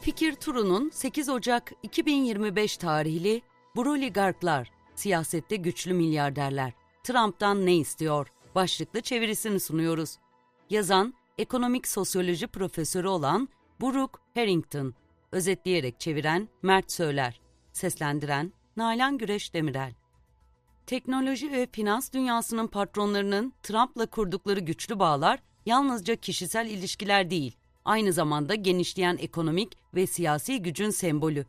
Fikir turunun 8 Ocak 2025 tarihli Broligarklar, siyasette güçlü milyarderler, Trump'tan ne istiyor? Başlıklı çevirisini sunuyoruz. Yazan, ekonomik sosyoloji profesörü olan Brooke Harrington, özetleyerek çeviren Mert Söyler, seslendiren Nalan Güreş Demirel. Teknoloji ve finans dünyasının patronlarının Trump'la kurdukları güçlü bağlar yalnızca kişisel ilişkiler değil, aynı zamanda genişleyen ekonomik ve siyasi gücün sembolü.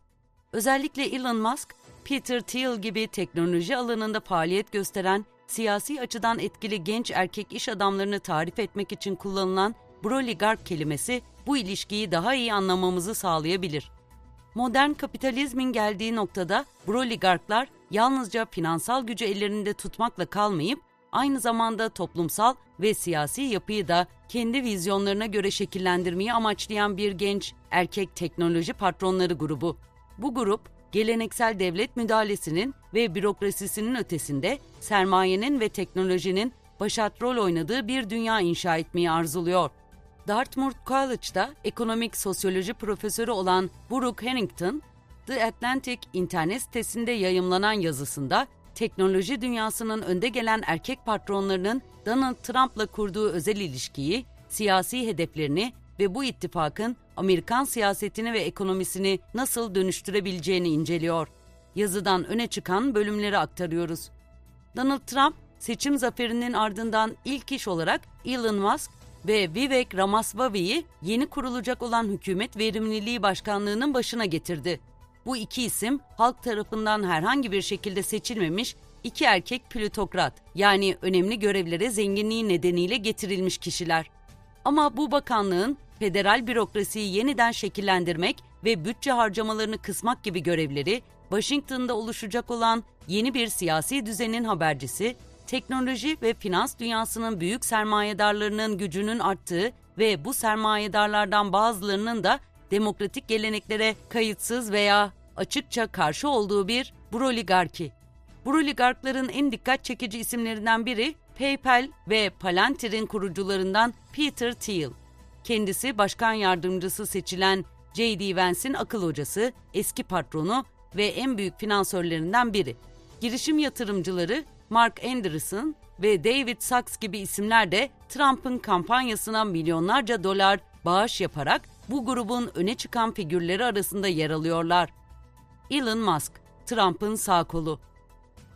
Özellikle Elon Musk, Peter Thiel gibi teknoloji alanında faaliyet gösteren siyasi açıdan etkili genç erkek iş adamlarını tarif etmek için kullanılan broligark kelimesi bu ilişkiyi daha iyi anlamamızı sağlayabilir. Modern kapitalizmin geldiği noktada broligarklar yalnızca finansal gücü ellerinde tutmakla kalmayıp aynı zamanda toplumsal ve siyasi yapıyı da kendi vizyonlarına göre şekillendirmeyi amaçlayan bir genç erkek teknoloji patronları grubu. Bu grup geleneksel devlet müdahalesinin ve bürokrasisinin ötesinde sermayenin ve teknolojinin başat rol oynadığı bir dünya inşa etmeyi arzuluyor. Dartmouth College'da ekonomik sosyoloji profesörü olan Brooke Harrington, The Atlantic internet sitesinde yayımlanan yazısında teknoloji dünyasının önde gelen erkek patronlarının Donald Trump'la kurduğu özel ilişkiyi, siyasi hedeflerini ve bu ittifakın Amerikan siyasetini ve ekonomisini nasıl dönüştürebileceğini inceliyor. Yazıdan öne çıkan bölümleri aktarıyoruz. Donald Trump, seçim zaferinin ardından ilk iş olarak Elon Musk ve Vivek Ramaswamy'yi yeni kurulacak olan hükümet verimliliği başkanlığının başına getirdi. Bu iki isim halk tarafından herhangi bir şekilde seçilmemiş iki erkek plütokrat yani önemli görevlere zenginliği nedeniyle getirilmiş kişiler. Ama bu bakanlığın federal bürokrasiyi yeniden şekillendirmek ve bütçe harcamalarını kısmak gibi görevleri Washington'da oluşacak olan yeni bir siyasi düzenin habercisi, teknoloji ve finans dünyasının büyük sermayedarlarının gücünün arttığı ve bu sermayedarlardan bazılarının da demokratik geleneklere kayıtsız veya açıkça karşı olduğu bir broligarki. Broligarkların en dikkat çekici isimlerinden biri PayPal ve Palantir'in kurucularından Peter Thiel. Kendisi başkan yardımcısı seçilen J.D. Vance'in akıl hocası, eski patronu ve en büyük finansörlerinden biri. Girişim yatırımcıları Mark Andreessen ve David Sachs gibi isimler de Trump'ın kampanyasına milyonlarca dolar bağış yaparak bu grubun öne çıkan figürleri arasında yer alıyorlar. Elon Musk, Trump'ın sağ kolu.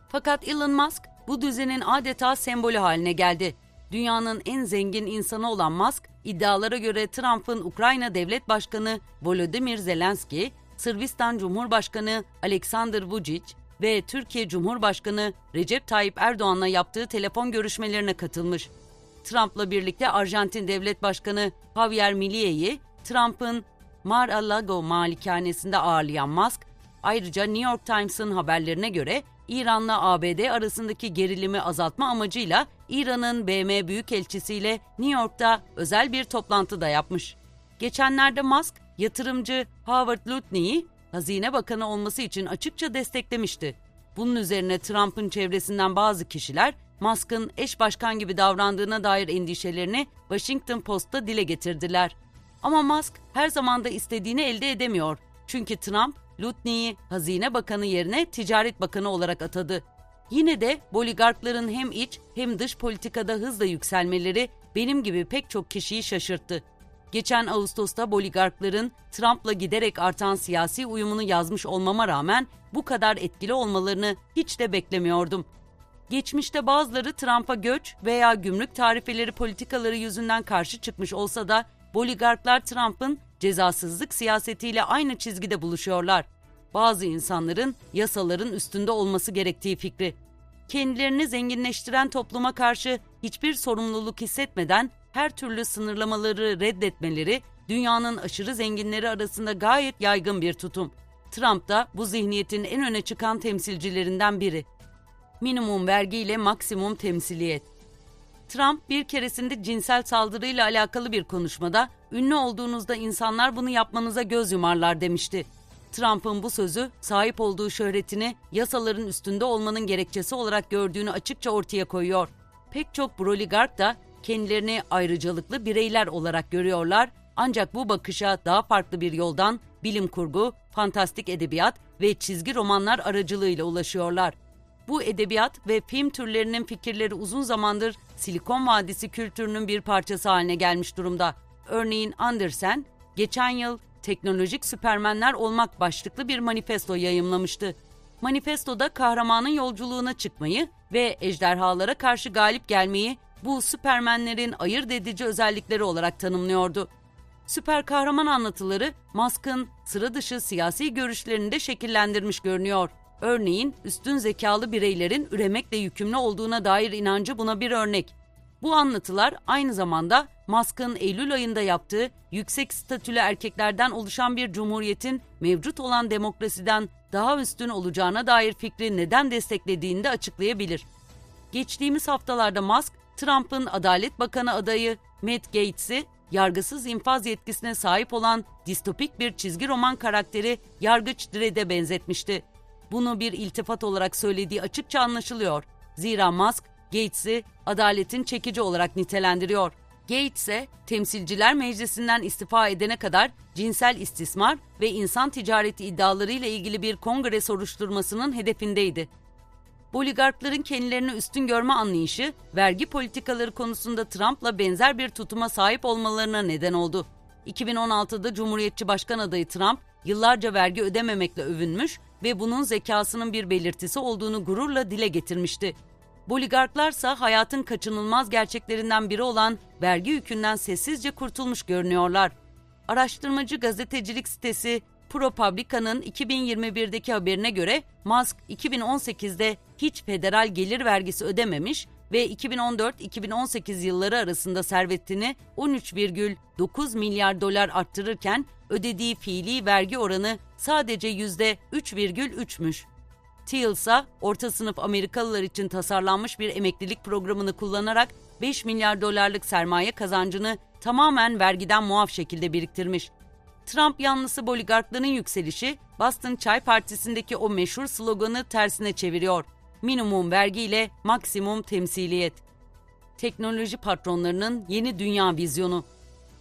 Fakat Elon Musk bu düzenin adeta sembolü haline geldi. Dünyanın en zengin insanı olan Musk, iddialara göre Trump'ın Ukrayna Devlet Başkanı Volodymyr Zelenski, Sırbistan Cumhurbaşkanı Alexander Vučić ve Türkiye Cumhurbaşkanı Recep Tayyip Erdoğan'la yaptığı telefon görüşmelerine katılmış. Trump'la birlikte Arjantin Devlet Başkanı Javier Milei'yi Trump'ın Mar-a-Lago malikanesinde ağırlayan Musk, ayrıca New York Times'ın haberlerine göre İran'la ABD arasındaki gerilimi azaltma amacıyla İran'ın BM Büyükelçisiyle New York'ta özel bir toplantı da yapmış. Geçenlerde Musk, yatırımcı Howard Lutnick'i Hazine Bakanı olması için açıkça desteklemişti. Bunun üzerine Trump'ın çevresinden bazı kişiler Musk'ın eş başkan gibi davrandığına dair endişelerini Washington Post'ta dile getirdiler. Ama Musk her zaman da istediğini elde edemiyor. Çünkü Trump, Lutnick'i Hazine Bakanı yerine Ticaret Bakanı olarak atadı. Yine de boligarkların hem iç hem dış politikada hızla yükselmeleri benim gibi pek çok kişiyi şaşırttı. Geçen Ağustos'ta boligarkların Trump'la giderek artan siyasi uyumunu yazmış olmama rağmen bu kadar etkili olmalarını hiç de beklemiyordum. Geçmişte bazıları Trump'a göç veya gümrük tarifeleri politikaları yüzünden karşı çıkmış olsa da boligarklar Trump'ın cezasızlık siyasetiyle aynı çizgide buluşuyorlar. Bazı insanların yasaların üstünde olması gerektiği fikri. Kendilerini zenginleştiren topluma karşı hiçbir sorumluluk hissetmeden her türlü sınırlamaları reddetmeleri dünyanın aşırı zenginleri arasında gayet yaygın bir tutum. Trump da bu zihniyetin en öne çıkan temsilcilerinden biri. Minimum vergiyle maksimum temsiliyet. Trump bir keresinde cinsel saldırıyla alakalı bir konuşmada ünlü olduğunuzda insanlar bunu yapmanıza göz yumarlar demişti. Trump'ın bu sözü sahip olduğu şöhretini yasaların üstünde olmanın gerekçesi olarak gördüğünü açıkça ortaya koyuyor. Pek çok broligark da kendilerini ayrıcalıklı bireyler olarak görüyorlar ancak bu bakışa daha farklı bir yoldan bilim kurgu, fantastik edebiyat ve çizgi romanlar aracılığıyla ulaşıyorlar. Bu edebiyat ve film türlerinin fikirleri uzun zamandır Silikon Vadisi kültürünün bir parçası haline gelmiş durumda. Örneğin Andersen, geçen yıl teknolojik süpermenler olmak başlıklı bir manifesto yayımlamıştı. Manifestoda kahramanın yolculuğuna çıkmayı ve ejderhalara karşı galip gelmeyi bu süpermenlerin ayırt edici özellikleri olarak tanımlıyordu. Süper kahraman anlatıları Musk'ın sıra dışı siyasi görüşlerini de şekillendirmiş görünüyor. Örneğin üstün zekalı bireylerin üremekle yükümlü olduğuna dair inancı buna bir örnek. Bu anlatılar aynı zamanda Musk'ın Eylül ayında yaptığı yüksek statülü erkeklerden oluşan bir cumhuriyetin mevcut olan demokrasiden daha üstün olacağına dair fikri neden desteklediğini de açıklayabilir. Geçtiğimiz haftalarda Musk, Trump'ın Adalet Bakanı adayı Matt Gates'i yargısız infaz yetkisine sahip olan distopik bir çizgi roman karakteri Yargıç Dredd'e benzetmişti. Bunu bir iltifat olarak söylediği açıkça anlaşılıyor. Zira Musk, Gates'i adaletin çekici olarak nitelendiriyor. Gates'e Temsilciler Meclisi'nden istifa edene kadar cinsel istismar ve insan ticareti iddialarıyla ilgili bir kongre soruşturmasının hedefindeydi. Oligarkların kendilerini üstün görme anlayışı, vergi politikaları konusunda Trump'la benzer bir tutuma sahip olmalarına neden oldu. 2016'da Cumhuriyetçi Başkan adayı Trump, yıllarca vergi ödememekle övünmüş ve bunun zekasının bir belirtisi olduğunu gururla dile getirmişti. Boligarklarsa hayatın kaçınılmaz gerçeklerinden biri olan vergi yükünden sessizce kurtulmuş görünüyorlar. Araştırmacı gazetecilik sitesi ProPublica'nın 2021'deki haberine göre Musk 2018'de hiç federal gelir vergisi ödememiş ve 2014-2018 yılları arasında servetini 13,9 milyar dolar arttırırken ödediği fiili vergi oranı sadece %3,3'müş. Thiel ise orta sınıf Amerikalılar için tasarlanmış bir emeklilik programını kullanarak 5 milyar dolarlık sermaye kazancını tamamen vergiden muaf şekilde biriktirmiş. Trump yanlısı boligarkların yükselişi Boston Çay Partisi'ndeki o meşhur sloganı tersine çeviriyor. Minimum vergiyle maksimum temsiliyet. Teknoloji patronlarının yeni dünya vizyonu.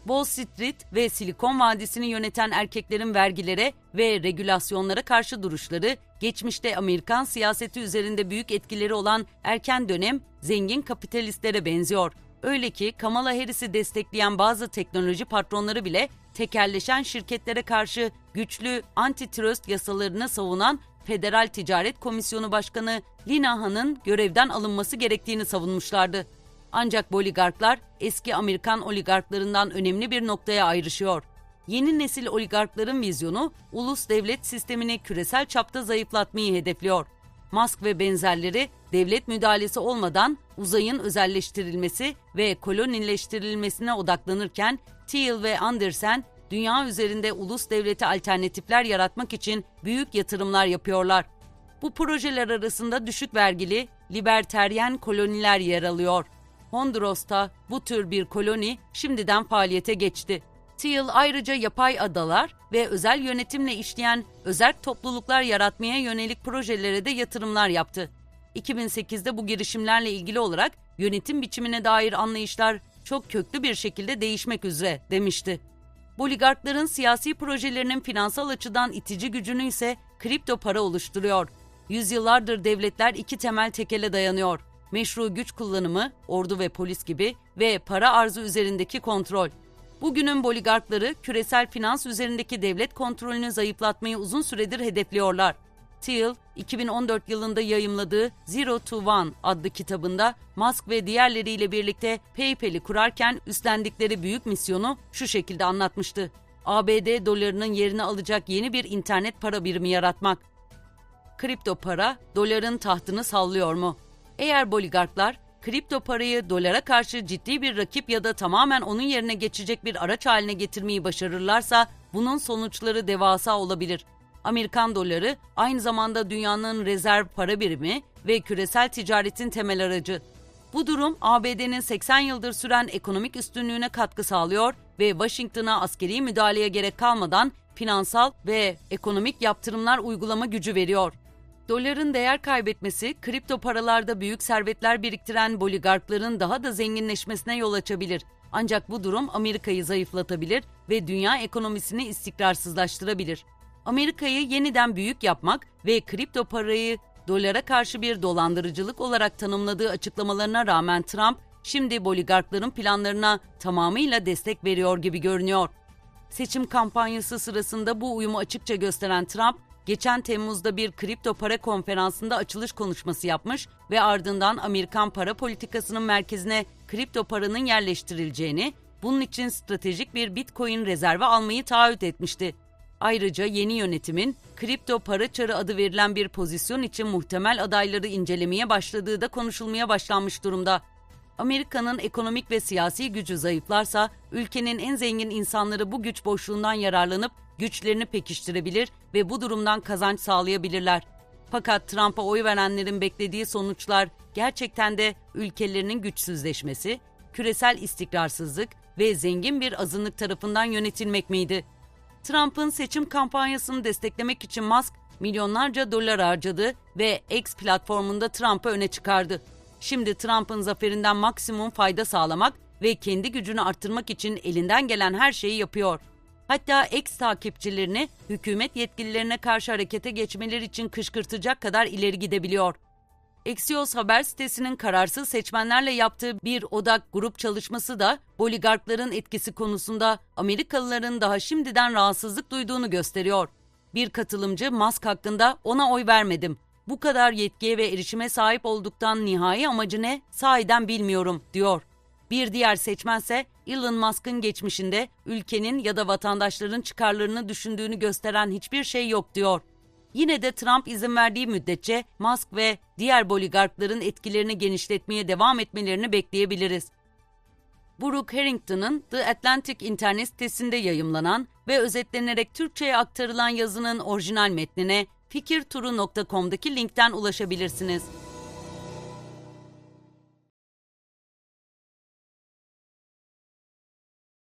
Wall Street ve Silikon Vadisi'ni yöneten erkeklerin vergilere ve regülasyonlara karşı duruşları, geçmişte Amerikan siyaseti üzerinde büyük etkileri olan erken dönem zengin kapitalistlere benziyor. Öyle ki Kamala Harris'i destekleyen bazı teknoloji patronları bile tekerleşen şirketlere karşı güçlü antitrust yasalarını savunan Federal Ticaret Komisyonu Başkanı Lina Han'ın görevden alınması gerektiğini savunmuşlardı. Ancak bu oligarklar eski Amerikan oligarklarından önemli bir noktaya ayrışıyor. Yeni nesil oligarkların vizyonu ulus devlet sistemini küresel çapta zayıflatmayı hedefliyor. Musk ve benzerleri devlet müdahalesi olmadan uzayın özelleştirilmesi ve kolonileştirilmesine odaklanırken Thiel ve Andersen dünya üzerinde ulus devleti alternatifler yaratmak için büyük yatırımlar yapıyorlar. Bu projeler arasında düşük vergili, liberteryen koloniler yer alıyor. Honduras'ta bu tür bir koloni şimdiden faaliyete geçti. Thiel ayrıca yapay adalar ve özel yönetimle işleyen özel topluluklar yaratmaya yönelik projelere de yatırımlar yaptı. 2008'de bu girişimlerle ilgili olarak yönetim biçimine dair anlayışlar çok köklü bir şekilde değişmek üzere demişti. Boligarkların siyasi projelerinin finansal açıdan itici gücünü ise kripto para oluşturuyor. Yüzyıllardır devletler iki temel tekele dayanıyor. Meşru güç kullanımı, ordu ve polis gibi ve para arzı üzerindeki kontrol. Bugünün boligarkları küresel finans üzerindeki devlet kontrolünü zayıflatmayı uzun süredir hedefliyorlar. Thiel, 2014 yılında yayımladığı Zero to One adlı kitabında Musk ve diğerleriyle birlikte PayPal'i kurarken üstlendikleri büyük misyonu şu şekilde anlatmıştı. ABD dolarının yerini alacak yeni bir internet para birimi yaratmak. Kripto para doların tahtını sallıyor mu? Eğer boligarklar kripto parayı dolara karşı ciddi bir rakip ya da tamamen onun yerine geçecek bir araç haline getirmeyi başarırlarsa bunun sonuçları devasa olabilir. Amerikan doları aynı zamanda dünyanın rezerv para birimi ve küresel ticaretin temel aracı. Bu durum ABD'nin 80 yıldır süren ekonomik üstünlüğüne katkı sağlıyor ve Washington'a askeri müdahaleye gerek kalmadan finansal ve ekonomik yaptırımlar uygulama gücü veriyor. Doların değer kaybetmesi, kripto paralarda büyük servetler biriktiren boligarkların daha da zenginleşmesine yol açabilir. Ancak bu durum Amerika'yı zayıflatabilir ve dünya ekonomisini istikrarsızlaştırabilir. Amerika'yı yeniden büyük yapmak ve kripto parayı dolara karşı bir dolandırıcılık olarak tanımladığı açıklamalarına rağmen Trump, şimdi oligarkların planlarına tamamıyla destek veriyor gibi görünüyor. Seçim kampanyası sırasında bu uyumu açıkça gösteren Trump, geçen Temmuz'da bir kripto para konferansında açılış konuşması yapmış ve ardından Amerikan para politikasının merkezine kripto paranın yerleştirileceğini, bunun için stratejik bir Bitcoin rezervi almayı taahhüt etmişti. Ayrıca yeni yönetimin kripto para çarı adı verilen bir pozisyon için muhtemel adayları incelemeye başladığı da konuşulmaya başlanmış durumda. Amerika'nın ekonomik ve siyasi gücü zayıflarsa ülkenin en zengin insanları bu güç boşluğundan yararlanıp güçlerini pekiştirebilir ve bu durumdan kazanç sağlayabilirler. Fakat Trump'a oy verenlerin beklediği sonuçlar gerçekten de ülkelerinin güçsüzleşmesi, küresel istikrarsızlık ve zengin bir azınlık tarafından yönetilmek miydi? Trump'ın seçim kampanyasını desteklemek için Musk milyonlarca dolar harcadı ve X platformunda Trump'ı öne çıkardı. Şimdi Trump'ın zaferinden maksimum fayda sağlamak ve kendi gücünü arttırmak için elinden gelen her şeyi yapıyor. Hatta X takipçilerini hükümet yetkililerine karşı harekete geçmeleri için kışkırtacak kadar ileri gidebiliyor. Axios haber sitesinin kararsız seçmenlerle yaptığı bir odak grup çalışması da oligarkların etkisi konusunda Amerikalıların daha şimdiden rahatsızlık duyduğunu gösteriyor. Bir katılımcı Musk hakkında ona oy vermedim. Bu kadar yetkiye ve erişime sahip olduktan nihai amacı ne sahiden bilmiyorum diyor. Bir diğer seçmense Elon Musk'ın geçmişinde ülkenin ya da vatandaşların çıkarlarını düşündüğünü gösteren hiçbir şey yok diyor. Yine de Trump izin verdiği müddetçe Musk ve diğer oligarkların etkilerini genişletmeye devam etmelerini bekleyebiliriz. Brooke Harrington'ın The Atlantic internet sitesinde yayımlanan ve özetlenerek Türkçe'ye aktarılan yazının orijinal metnine fikirturu.com'daki linkten ulaşabilirsiniz.